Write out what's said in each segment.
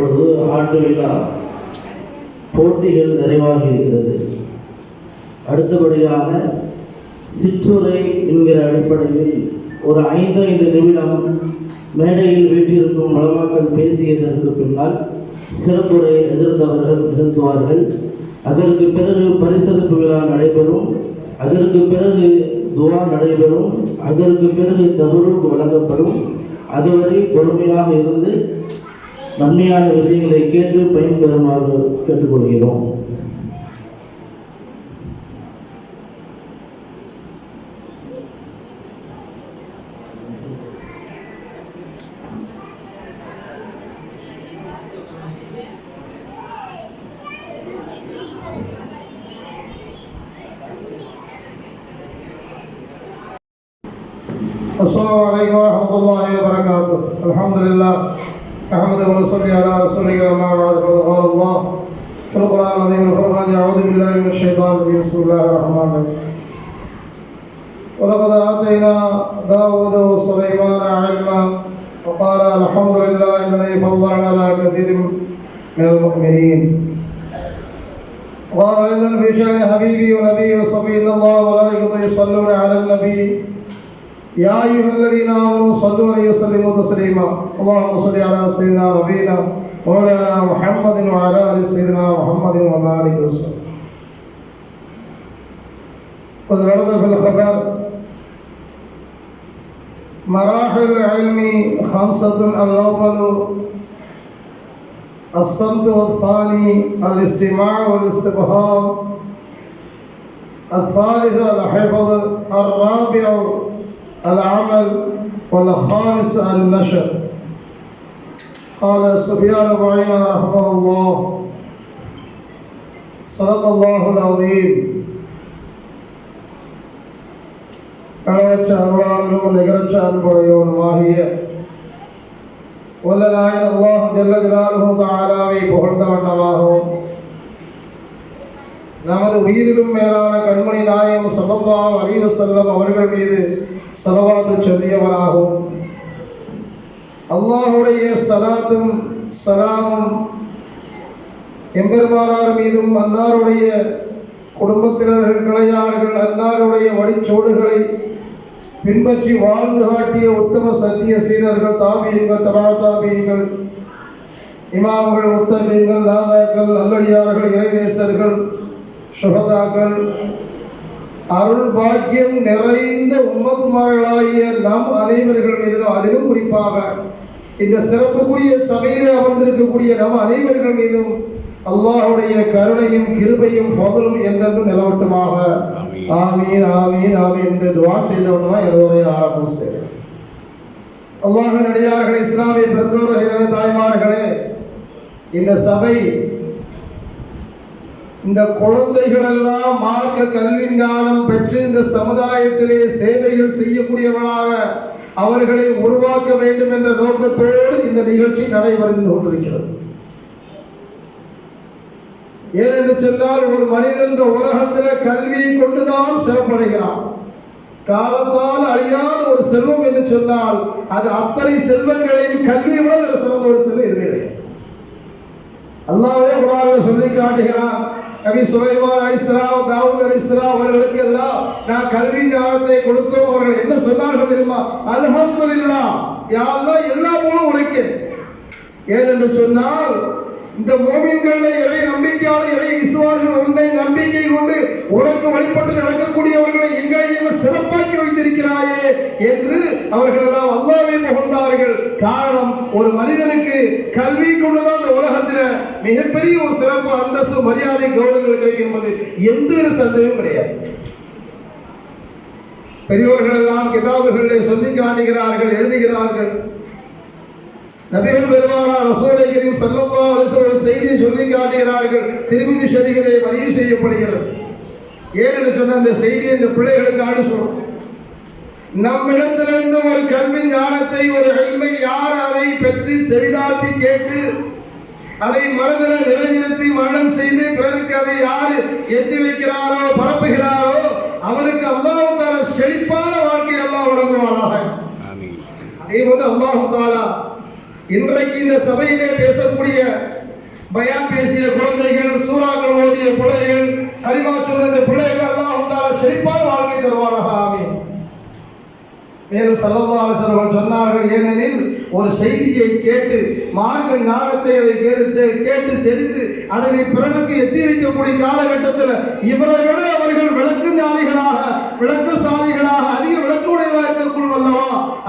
இப்பொழுது ஆண்டு விழா போட்டிகள் நிறைவாகி இருக்கிறது அடுத்தபடியாக சிற்றுரை என்கிற அடிப்படையில் ஒரு ஐந்தைந்து நிமிடம் மேடையில் வீட்டிற்கும் வளமாக்கள் பேசியதற்கு பின்னால் சிறப்புரை எதிர்த்தவர்கள் நிகழ்த்துவார்கள். அதற்கு பிறகு பரிசளிப்பு விழா நடைபெறும். அதற்கு பிறகு துவா நடைபெறும். அதற்கு பிறகு தகுருக்கு வழங்கப்படும். அதுவரை பொறுமையாக இருந்து நன்மையான விஷயங்களை கேட்டு பயன்பெறுமாறு கேட்டுக்கொள்கிறோம் السلام عليكم ورحمة الله وبركاته الحمد لله أحمد ونصلي على رسوله وما بعد فقد قال الله في القرآن العظيم الفرقان أعوذ بالله من الشيطان الرجيم. بسم الله الرحمن الرحيم. ولقد آتينا داود وسليمان علما وقال الحمد لله الذي فضلنا على كثير من المؤمنين. وقال أيضا في شأن حبيبي ونبي وصفي الله وملائكته يصلون على النبي يا أيها الذين آمنوا صلوا عليه وسلموا تسليما. اللهم صل على سيدنا نبينا مولانا محمد وعلى آل سيدنا محمد وبارك وسلم قد ورد في الخبر مراحل العلم خمسة الأول الصمت والثاني الاستماع والاستفهام الثالث الحفظ الرابع العمل والخامس النشر قال سفيان بن عيينة رحمه الله صدق الله العظيم அளவற்ற அருளாளனும் நிகரற்ற அன்புடையவனுமாகிய வல்லலாயின் அல்லாஹ் ஜல்ல ஜலாலுஹு தஆலாவை புகழ்ந்த வண்ணமாகவும் நமது உயிரிலும் மேலான கண்மணி நாயம் சல்லல்லாஹு அலைஹி செல்லம் அவர்கள் மீது ஸலவாத்து சொல்லியவராகும். அல்லாஹுடைய சலாத்தும் சலாமும் எம்பெருமானார் மீதும் அன்னாருடைய குடும்பத்தினர்கள் கிளையார்கள் அன்னாருடைய வழிச்சோடுகளை பின்பற்றி வாழ்ந்து காட்டிய உத்தம சத்திய சீரர்கள் தாபியங்கள் தலா தாபியங்கள் இமாம்கள் முத்தகங்கள் நாதாக்கள் நல்லடியார்கள் இளைநேசர்கள் சுகதாக்கள் அருள் பாக்கியம் நிறைந்த உம்மதுமார்களாகிய நம் அனைவர்கள் மீதிலும் அதிலும் குறிப்பாக இந்த சிறப்புக்குரிய சபையிலே அமர்ந்திருக்கக்கூடிய நம் அனைவர்கள் மீதும் அல்லாஹ்வுடைய கருணையும் கிருபையும் போதலும் என்றென்றும் நிலவட்டுமாக. ஆமீன். ஆமீன் ஆமீன் என்று துவா செய்தவனுமா? எனதுடைய ஆரம்பம் செய்கிறேன் அல்லாஹின் அடியார்களே இஸ்லாமிய பெருந்தோர்களே தாய்மார்களே இந்த சபை இந்த குழந்தைகள் எல்லாம் மார்க்க கல்வி பெற்று இந்த சமுதாயத்திலே சேவைகள் செய்யக்கூடியவர்களாக அவர்களை உருவாக்க வேண்டும் என்ற நோக்கத்தோடு இந்த நிகழ்ச்சி நடைபெறுந்து கொண்டிருக்கிறது. ஏனென்று சொன்னால் ஒரு மனிதன் இந்த உலகத்தில் கல்வியை கொண்டுதான் சிறப்படைகிறான். காலத்தால் அழியாத ஒரு செல்வம் என்று சொன்னால் அது அத்தனை செல்வங்களின் கல்வியை விட சிறந்த ஒரு செல்வம் எதுவுமே கிடையாது. அல்லாவே குரான்ல சொல்லி காட்டுகிறான் நபி சுலைமான் அலிஸ்லாம் தாவூத் அலிஸ்லாம் அவர்களுக்கு எல்லாம் நான் கல்வி ஞானத்தை கொடுத்தோம். அவர்கள் என்ன சொன்னார்கள் தெரியுமா? அல்ஹம்துலில்லாஹ் யாரெல்லாம் எல்லா மூலம் உனக்கு. ஏனென்று சொன்னால் இந்த மோமின்கள் இறை நம்பிக்கையான இறை விசுவாசிகள் உன்னை நம்பிக்கை கொண்டு உனக்கு வழிபட்டு நடக்கக்கூடியவர்களை எங்களையும் சிறப்பாக்கி வைத்திருக்கிறாயே என்று அவர்கள் எல்லாம் அல்லாவை புகழ்ந்தார்கள். காரணம் ஒரு மனிதனுக்கு கல்வி கொண்டுதான் இந்த உலகத்தில் மிகப்பெரிய ஒரு சிறப்பு அந்தஸ்து மரியாதை கௌரவங்கள் கிடைக்கும் என்பது எந்தவித சந்தேகமும் கிடையாது. பெரியோர்கள் எல்லாம் கிதாபுகளை சொல்லி காட்டுகிறார்கள் எழுதுகிறார்கள். நபிகள் பெருமானார் ரசூலை கரீம் ஸல்லல்லாஹு அலைஹி வஸல்லம் செய்தியை சொல்லி காட்டுகிறார்கள். திருமிதி ஷரீஃபிலே பதிவு செய்யப்படுகிறது. ஏன்னு சொன்ன அந்த செய்தியை இந்த பிள்ளைகளுக்கு ஆடு சொல்றோம். நம்மிடத்திலிருந்து ஒரு கல்வி ஞானத்தை ஒரு அல்மை யார் அதை பெற்று செவிதாழ்த்தி கேட்டு அதை மனதில் நிலைநிறுத்தி மரணம் செய்து பிறருக்கு அதை யாரு எத்தி வைக்கிறாரோ பரப்புகிறாரோ அவருக்கு அல்லாஹ் தாலா செழிப்பான வாழ்க்கை அல்லாஹ் வழங்குவானாக. அதே போல அல்லாஹ் தாலா இன்றைக்கு இந்த சபையிலே பேசக்கூடிய பயான் பேசிய குழந்தைகள் சூறாக்கள் ஓதிய பிள்ளைகள் அறிவா சொன்ன பிள்ளைகள் எல்லாம் உண்டான செழிப்பான வாழ்க்கை தருவாராக ஆமீன். மேலும் சல்லல்லாஹு சொன்னார்கள் ஏனெனில் ஒரு செய்தியை கேட்டு மார்க்க ஞானத்தை அதை கேட்டு கேட்டு தெரிந்து அதனை பிறருக்கு எத்தி வைக்கக்கூடிய காலகட்டத்தில் இவரை விட அவர்கள் விளக்கு ஞானிகளாக விளக்கசாலிகளாக அதிக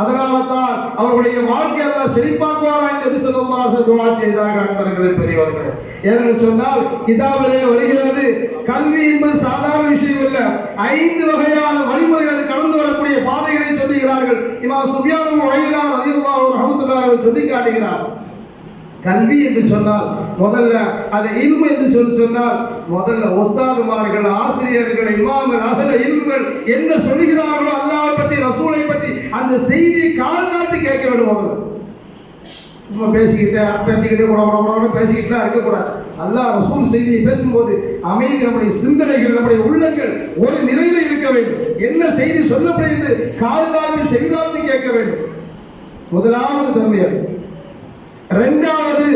அதனால தான் அவருடைய வாழ்க்கை எல்லாம் செழிப்பாக்குவாரா என்று சொல்லல்லாஹு துவா செய்தார்கள் அன்பர்களே பெரியவர்கள். ஏனென்று சொன்னால் கிதாபிலே வருகிறது கல்வி என்பது சாதாரண விஷயம் இல்லை. ஐந்து வகையான வழிமுறைகள் அது கடந்து வரக்கூடிய பாதைகளை சொல்லுகிறார்கள். இமா சுபியானும் வகையிலான அதிகமாக ரஹமத்துல்லாஹ் சொல்லி காட்டுகிறார். கல்வி என்று சொன்னால் முதல்ல அது இல்மு என்று சொல்லி சொன்னால் முதல்ல ஒஸ்தாதுமார்கள் ஆசிரியர்கள் இமாமர் அகல இல்முகள் என்ன சொல்லுகிறார்களோ அல்லாஹ் பற்றி ரசூலை பற்றி அந்த செய்தியை கால் கேட்க வேண்டும் முதல்ல சும்மா பேசிக்கிட்டு பேசிக்கிட்டு கூட கூட கூட பேசிக்கிட்டுலாம் இருக்கக்கூடாது. அல்லா ரசூல் செய்தியை பேசும்போது அமைதி நம்முடைய சிந்தனைகள் நம்முடைய உள்ளங்கள் ஒரு நிலையில இருக்க வேண்டும். என்ன செய்தி சொல்லப்படுகிறது? கால் தாழ்த்தி செவிதாழ்த்தி கேட்க வேண்டும். முதலாவது தன்மையர் இரண்டாவது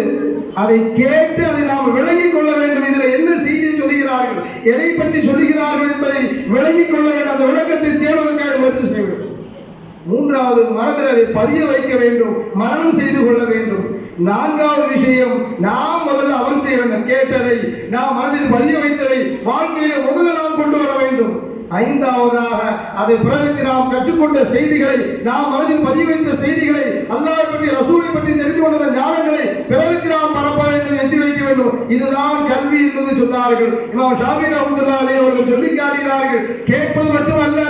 அதை கேட்டு அதை நாம் விளங்கிக் கொள்ள வேண்டும். இதில் என்ன செய்தி சொல்கிறார்கள்? எதை பற்றி சொல்கிறார்கள் என்பதை விளங்கிக் கொள்ள வேண்டும். அந்த விளக்கத்தை தேடுவதற்காக முயற்சி செய்ய வேண்டும். மூன்றாவது மனதில் அதை பதிய வைக்க வேண்டும் மரணம் செய்து கொள்ள வேண்டும். நான்காவது விஷயம் நாம் முதல்ல அவன் செய்ய வேண்டும். கேட்டதை நாம் மனதில் பதிய வைத்ததை வாழ்க்கையில முதல்ல நாம் கொண்டு வர வேண்டும். ஐந்தாவதாக அதை பிறருக்கு நாம் கற்றுக்கொண்ட செய்திகளை நாம் மனதில் பதிய வைத்த செய்திகளை அல்லாஹ் பற்றி ரசூலை பற்றி தெரிந்து கொண்ட ஞானங்களை பிறருக்கு நாம் பரப்ப வேண்டும் எத்தி வைக்க வேண்டும். இதுதான் கல்வி என்பது சொன்னார்கள். இமாம் ஷாபி ரஹமத்துல்லா அலி அவர்கள் சொல்லி காட்டினார்கள். கேட்பது மட்டுமல்ல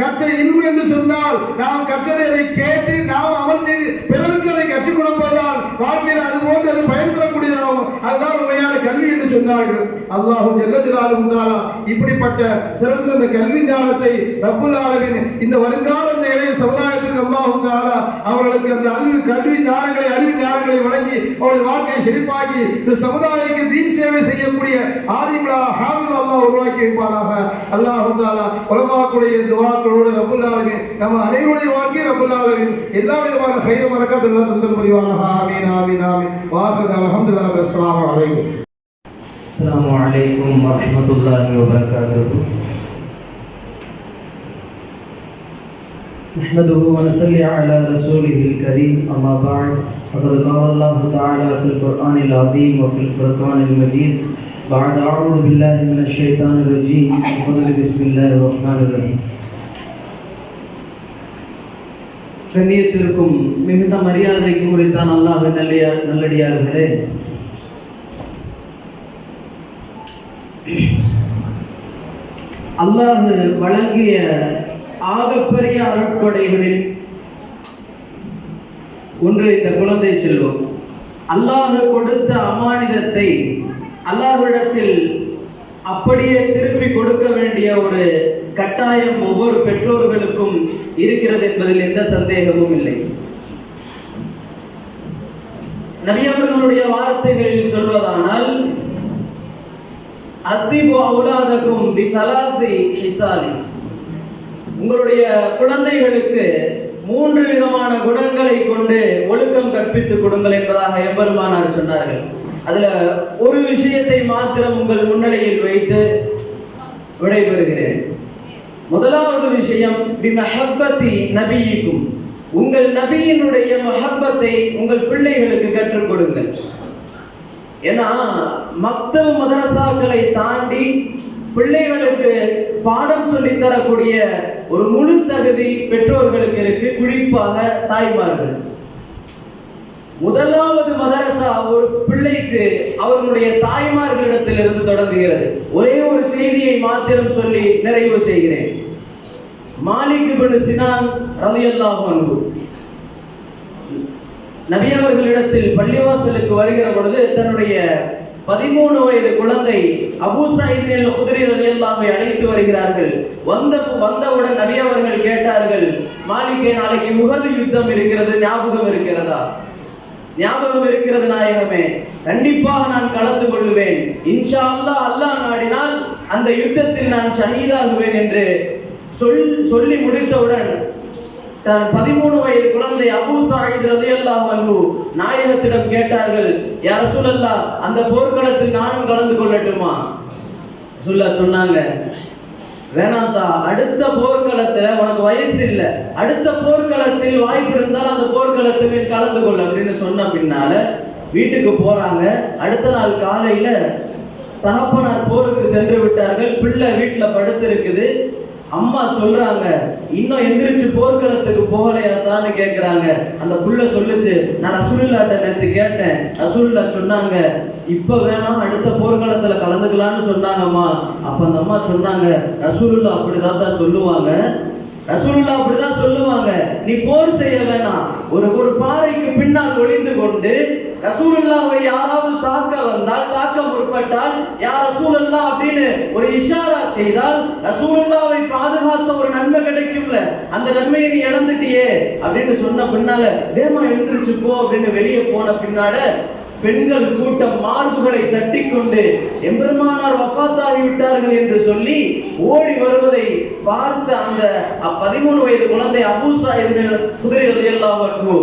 கற்ற நாம் கற்றதை அதை கேட்டு நாம் அமல் செய்து பிறருக்கு அதை கற்றுக் கொடுப்பதால் வாழ்க்கையில் அது போன்று அது பயன் தரக்கூடியதாகும் அதுதான் உண்மையான கல்வி என்று சொன்னார்கள் அல்லாஹு ஜல்ல ஜலாலுஹு தஆலா இப்படிப்பட்ட சிறந்த இந்த கல்வி ஞானத்தை ரப்புல் ஆலமீன் இந்த வருங்கால இந்த இளைய சமுதாயத்திற்கு அல்லாஹும் தஆலா அவர்களுக்கு அந்த அறிவு கல்வி ஞானங்களை அறிவு ஞானங்களை வழங்கி அவருடைய வாழ்க்கையை செழிப்பாக்கி இந்த சமுதாயத்துக்கு தீன் சேவை செய்யக்கூடிய ஆதிமலா ஹாமில் அல்லாஹ் உருவாக்கி வைப்பாராக அல்லாஹும் தஆலா உலமாக்குடைய துவாக்களோடு ரப்புல் ஆலமீன் நம்ம அனைவருடைய வாழ்க்கையை ரப்புல் ஆலமீன் எல்லா விதமான கைர மறக்காத தந்தல் புரிவானாக ஆமீன் ஆமீன் ஆமீன். வாஹது அல்ஹம்துலில்லாஹ் அஸ்ஸலாமு அலைக்கும். السلام عليكم ورحمة الله وبركاته نحمده ونصلي على رسوله الكريم أما بعد فقد قال الله تعالى في القرآن العظيم وفي الفرقان المجيد بعد أعوذ بالله من الشيطان الرجيم بفضل بسم الله الرحمن الرحيم கண்ணியத்திற்கும் மிகுந்த மரியாதைக்கும் உரித்தான் அல்லாஹ் நல்லியார் நல்லடியார்களே அல்லாஹ் வழங்கிய ஆகப்பெரிய அருட்கொடைகளில் ஒன்று இந்த குழந்தை செல்வம். அல்லாஹ் கொடுத்த அமானிதத்தை அல்லாஹ்விடத்தில் அப்படியே திருப்பி கொடுக்க வேண்டிய ஒரு கட்டாயம் ஒவ்வொரு பெற்றோர்களுக்கும் இருக்கிறது என்பதில் எந்த சந்தேகமும் இல்லை. நபியவர்களுடைய வார்த்தைகளில் சொல்வதானால் அத்திபு அவுலாதக்கும் பி சலாசி ஹிசாலி உங்களுடைய குழந்தைகளுக்கு மூன்று விதமான குணங்களை கொண்டு ஒழுக்கம் கற்பித்துக் கொடுங்கள் என்பதாக எம்பெருமானார் சொன்னார்கள். அதுல ஒரு விஷயத்தை மாத்திரம் உங்கள் முன்னிலையில் வைத்து விடைபெறுகிறேன். முதலாவது விஷயம் பி மஹப்பத்தி நபியிக்கும். உங்கள் நபியினுடைய மஹப்பத்தை உங்கள் பிள்ளைகளுக்கு கற்றுக் கொடுங்கள். ஏன்னா மக்தவ மதரசாக்களை தாண்டி பிள்ளைகளுக்கு பாடம் சொல்லி தரக்கூடிய ஒரு முழு தகுதி பெற்றோர்களுக்கு இருக்கு குறிப்பாக தாய்மார்கள். முதலாவது மதரசா ஒரு பிள்ளைக்கு அவர்களுடைய தாய்மார்களிடத்திலிருந்து தொடங்குகிறது. ஒரே ஒரு செய்தியை மாத்திரம் சொல்லி நிறைவு செய்கிறேன். மாலிக் பின் சினான் ரலியல்லாஹு அன்ஹு. நபியவர்களிடத்தில் பள்ளிவாசலுக்கு வருகிற பொழுது தன்னுடைய பதிமூணு வயது குழந்தை அபூ சயீதில் குதிரை ரலியல்லாஹை அழைத்து வருகிறார்கள். வந்த வந்தவுடன் நபி அவர்கள் கேட்டார்கள் மாளிகை நாளைக்கு முகது யுத்தம் இருக்கிறது ஞாபகம் இருக்கிறதா? ஞாபகம் இருக்கிறது நாயகமே. கண்டிப்பாக நான் கலந்து கொள்ளுவேன் இன்ஷா அல்லாஹ் அல்லாஹ் நாடினால் அந்த யுத்தத்தில் நான் ஷஹீதாகுவேன் என்று சொல் சொல்லி முடித்தவுடன் தன் பதிமூணு வயது குழந்தை அபு சாஹித் ரதி ரலியல்லாஹு அன்ஹு நாயகத்திடம் கேட்டார்கள் யார் சொல்லல்லா அந்த போர்க்களத்தில் நானும் கலந்து கொள்ளட்டுமா? சொல்ல சொன்னாங்க வேணாம்தா அடுத்த போர்க்களத்துல உனக்கு வயசு இல்லை அடுத்த போர்க்களத்தில் வாய்ப்பு இருந்தால் அந்த போர்க்களத்தில் கலந்து கொள்ள அப்படின்னு சொன்ன பின்னால வீட்டுக்கு போறாங்க. அடுத்த நாள் காலையில தகப்பனார் போருக்கு சென்று விட்டார்கள். பிள்ளை வீட்டில் படுத்திருக்குது. அம்மா சொல்றாங்க இன்னும் எந்திரிச்சு போர்க்களத்துக்கு போகலையாதான்னு கேக்குறாங்க. அந்த புள்ள சொல்லுச்சு நான் ரசூலுல்லாட்ட நேற்று கேட்டேன். ரசூலுல்லா சொன்னாங்க இப்ப வேணாம் அடுத்த போர்க்களத்துல கலந்துக்கலாம்னு சொன்னாங்கம்மா. அப்ப அந்த அம்மா சொன்னாங்க ரசூலுல்லா அப்படிதான் தான் சொல்லுவாங்க. ரசூலுல்லா அப்படிதான் சொல்லுவாங்க. நீ போர் செய்ய வேணாம். ஒரு ஒரு பாறைக்கு பின்னால் ஒளிந்து கொண்டு ரசூலுல்லாவை யாராவது தாக்க வந்தால் தாக்க முற்பட்டால் யார் ரசூலுல்லா அப்படின்னு ஒரு இஷாரா செய்தால் ரசூலுல்லாவை பாதுகாத்த ஒரு நன்மை கிடைக்கும்ல. அந்த நன்மையை நீ இழந்துட்டியே அப்படின்னு சொன்ன பின்னால தேமா எழுந்திருச்சு போ அப்படின்னு வெளியே போன பின்னால பெண்கள் கூட்டம் மார்புகளை தட்டிக்கொண்டு எம்பெருமானார் வஃத்தாகிவிட்டார்கள் என்று சொல்லி ஓடி வருவதை பார்த்த அந்த பதிமூணு வயது குழந்தை அபூசா எதிரில் குதிரை ரலியல்லாஹு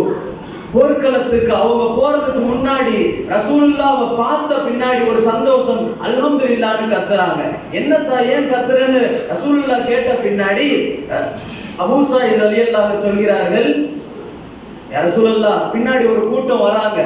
போர்க்களத்துக்கு அவங்க போறதுக்கு முன்னாடி ரசூலுல்லாவை பார்த்த பின்னாடி ஒரு சந்தோஷம் அல்ஹம்துலில்லாஹ்னு கத்துறாங்க. என்னத்தா ஏன் கத்துறேன்னு? ரசூலுல்லா கேட்ட பின்னாடி அஹ், அபூசா இது ரலியல்லாஹு சொல்கிறார்கள் யார பின்னாடி ஒரு கூட்டம் வராங்க.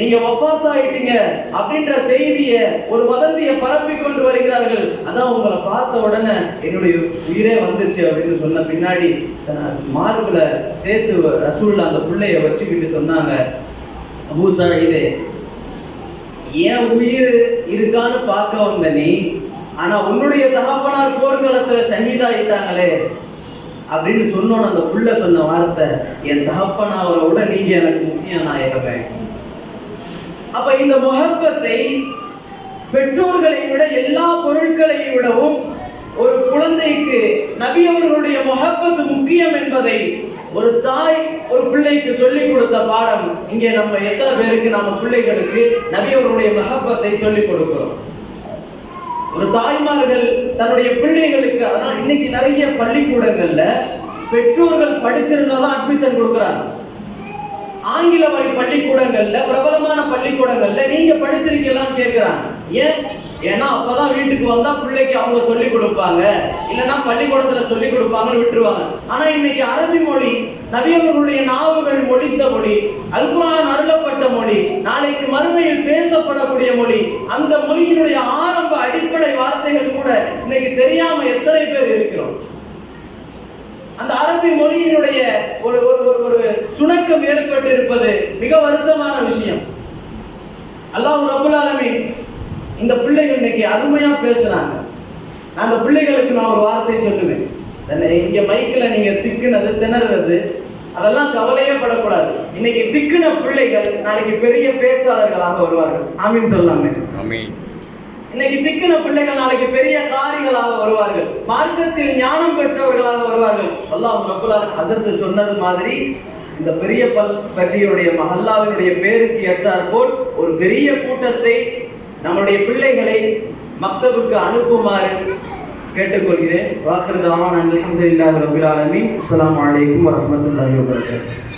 நீங்க வஃபாத் ஆயிட்டீங்க அப்படின்ற செய்திய ஒரு வதந்தியை பரப்பி கொண்டு வருகிறார்கள். அதான் உங்களை பார்த்த உடனே என்னுடைய உயிரே வந்துச்சு அப்படின்னு சொன்ன பின்னாடி தன் மார்புல சேர்த்து ரசூல்ல அந்த பிள்ளைய வச்சுக்கிட்டு சொன்னாங்க. அபூசா இதே ஏன் உயிர் இருக்கான்னு பார்க்க வந்த நீ ஆனா உன்னுடைய தகப்பனார் போர்க்களத்துல ஷஹீதாயிட்டாங்களே அப்படின்னு சொன்னோன்னு அந்த புள்ள சொன்ன வார்த்தை என் தகப்பனாவரை விட நீங்க எனக்கு முக்கியம் நான் நாயகமே. அப்ப இந்த முகப்பத்தை பெற்றோர்களை விட எல்லா பொருட்களை விடவும் ஒரு குழந்தைக்கு நபி அவர்களுடைய முகப்பத்து முக்கியம் என்பதை ஒரு தாய் ஒரு பிள்ளைக்கு சொல்லிக் கொடுத்த பாடம். இங்கே நம்ம எத்தனை பேருக்கு நம்ம பிள்ளைகளுக்கு நபி அவர்களுடைய மகப்பத்தை சொல்லிக் கொடுக்கிறோம். ஒரு தாய்மார்கள் தன்னுடைய பிள்ளைகளுக்கு அதான் இன்னைக்கு நிறைய பள்ளிக்கூடங்கள்ல பெற்றோர்கள் படிச்சிருந்தாதான் அட்மிஷன் கொடுக்குறாங்க. ஆங்கில வழி பள்ளிக்கூடங்கள்ல பிரபலமான பள்ளிக்கூடங்கள்ல நீங்க படிச்சிருக்கலாம் கேட்கிறாங்க ஏன்? ஏன்னா அப்பதான் வீட்டுக்கு வந்தா பிள்ளைக்கு அவங்க சொல்லி கொடுப்பாங்க. இல்லைன்னா பள்ளிக்கூடத்துல சொல்லி கொடுப்பாங்கன்னு விட்டுருவாங்க. ஆனா இன்னைக்கு அரபி மொழி நபியவர்களுடைய நாவுகள் மொழித்த மொழி அல்குரான் அருளப்பட்ட மொழி நாளைக்கு மறுமையில் பேசப்படக்கூடிய மொழி அந்த மொழியினுடைய ஆரம்ப அடிப்படை வார்த்தைகள் கூட இன்னைக்கு தெரியாம எத்தனை பேர் இருக்கிறோம்? அந்த அரபி மொழியினுடைய ஒரு ஒரு ஒரு- ஒரு சுணக்கம் ஏற்பட்டு இருப்பது மிக வருத்தமான விஷயம். அல்லாஹ் ரபுல் ஆலமின் இந்த பிள்ளைகள் இன்னைக்கு அருமையா பேசுறாங்க அந்த பிள்ளைகளுக்கு நான் ஒரு வார்த்தை சொல்லுவேன். இங்க மைக்கில் நீங்க திக்குனது திணறது அதெல்லாம் கவலையே படக்கூடாது. இன்னைக்கு திக்குன பிள்ளைகள் நாளைக்கு பெரிய பேச்சாளர்களாக வருவார்கள். ஆமின்னு சொல்லாமே. இன்னைக்கு திக்கின பிள்ளைகள் நாளைக்கு பெரிய காரிகளாக வருவார்கள். மார்க்கத்தில் ஞானம் பெற்றவர்களாக வருவார்கள். அல்லாஹ் ரப்புல் ஹசரத்து சொன்னது மாதிரி இந்த பெரிய பல் பள்ளியுடைய மஹல்லாவினுடைய பேருக்கு ஏற்றார் போல் ஒரு பெரிய கூட்டத்தை நம்முடைய பிள்ளைகளை மக்தபுக்கு அனுப்புமாறு கேட்டுக்கொள்கிறேன். வாக்குறது அலமதுல்லாஹி ரபுல் ஆலமி அஸ்லாம் வலைக்கம் வரமத்துல்லாஹி வபரகாத்துஹு.